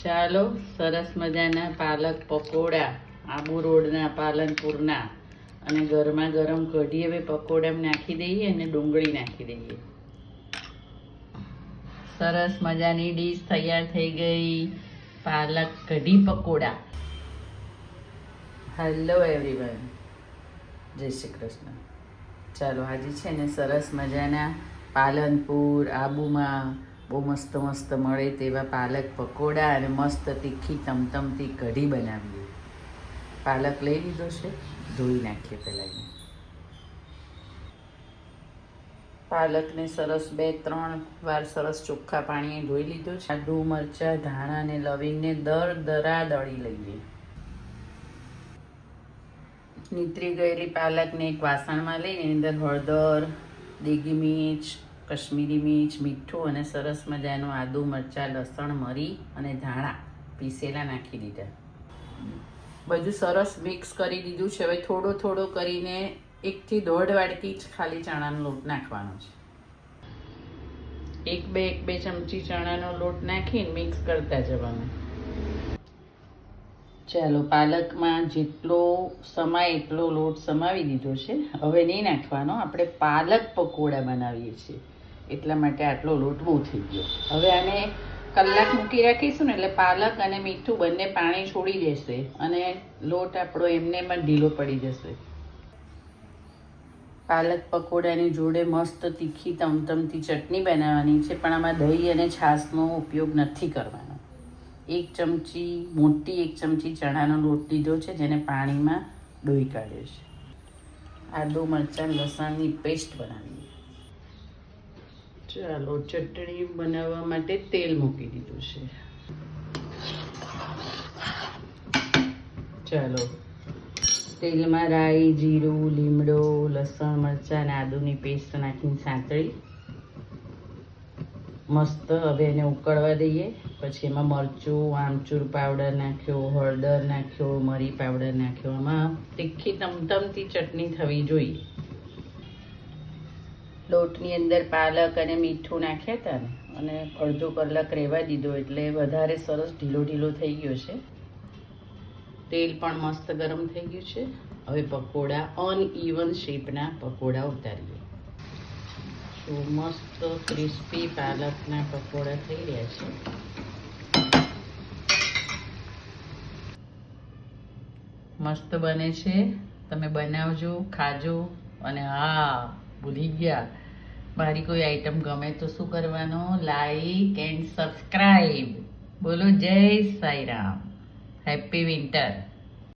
ચાલો, સરસ મજાના પાલક પકોડા, આબુ રોડના, પાલનપુરના. અને ગરમા ગરમ કઢી, હવે પકોડા નાખી દઈએ અને ડુંગળી નાખી દઈએ. સરસ મજાની ડીશ તૈયાર થઈ ગઈ. પાલક કઢી પકોડા. હેલો એવરીવન જય શ્રી કૃષ્ણ. ચાલો, આજે છે ને સરસ મજાના પાલનપુર, આબુમાં બહુ મસ્ત મસ્ત મળે તેવા પાલક પકોડા અને મસ્ત તીખી તમતમતી કઢી બનાવીએ. પાલક લઈ લીધો છે, ધોઈ નાખીએ પહેલાં પાલકને સરસ બે ત્રણ વાર સરસ ચોખ્ખા પાણીએ ધોઈ લીધો છે. આદુ, મરચાં, ધાણા અને લવિંગને દર દરા દળી લઈએ. નીતરી ગયેલી પાલકને એક વાસણમાં લઈને અંદર હળદર, દેગી મિર્ચ કશ્મીરી મિર્ચ મીઠું અને સરસ મજાનું આદુ, મરચાં, લસણ, મરી અને ધાણા પીસેલા નાખી દીધા. બધું સરસ મિક્સ કરી દીધું છે. હવે થોડો થોડો કરીને એકથી દોઢ વાડકી જ ખાલી ચણાનો લોટ નાખવાનો છે. એક બે એક બે ચમચી ચણાનો લોટ નાખીને મિક્સ કરતા જવાનું. ચાલો, પાલકમાં જેટલો સમાય, એટલો લોટ સમાવી દીધો છે. હવે નહીં નાખવાનો, આપણે પાલક પકોડા બનાવીએ છીએ. એટલા માટે આટલો લોટ બહુ થઈ ગયો. હવે આને કલાક મૂકી રાખીશું ને એટલે પાલક અને મીઠું બંને પાણી છોડી દેશે અને લોટ આપણો એમને એમ ઢીલો પડી જશે. પાલક પકોડાની જોડે મસ્ત તીખી તમતમતી ચટણી બનાવવાની છે, પણ આમાં દહીં અને છાશનો ઉપયોગ નથી કરવાનો. એક ચમચી, મોટી એક ચમચી ચણાનો લોટ લીધો છે, જેને પાણીમાં ડોઈ કાઢ્યો છે. આદુ, મરચાં, લસણની પેસ્ટ બનાવીએ. ચાલો, ચટણી બનાવવા માટે તેલ મૂકી દીધું છે. ચાલો, તેલમાં રાઈ, જીરું, લીમડો, લસણ, મરચાં અને આદુની પેસ્ટ નાખીને સાંતળી. મસ્ત હવે એને ઉકળવા દઈએ. પછી એમાં મરચું, આમચૂર પાવડર નાખ્યો, હળદર નાખ્યો, મરી પાવડર નાખ્યો. એમાં તીખી તમતમતી ચટણી થવી જોઈએ. લોટની અંદર પાલક અને મીઠું નાખ્યા હતા ને, અને અડધો કલાક રહેવા દીધો એટલે વધારે સરસ ઢીલો ઢીલો થઈ ગયો છે. તેલ પણ મસ્ત ગરમ થઈ ગયું છે. હવે પકોડા અનઇવન શેપના પકોડા ઉતારીએ. તો મસ્ત ક્રિસ્પી પાલકના પકોડા થઈ રહ્યા છે. મસ્ત બને છે. તમે બનાવજો, ખાજો અને હા, ભૂલી ગયા. મારી કોઈ આઈટમ ગમે તો શું કરવાનો? લાઈક એન્ડ સબસ્ક્રાઈબ બોલો જય સાઈરામ. Happy winter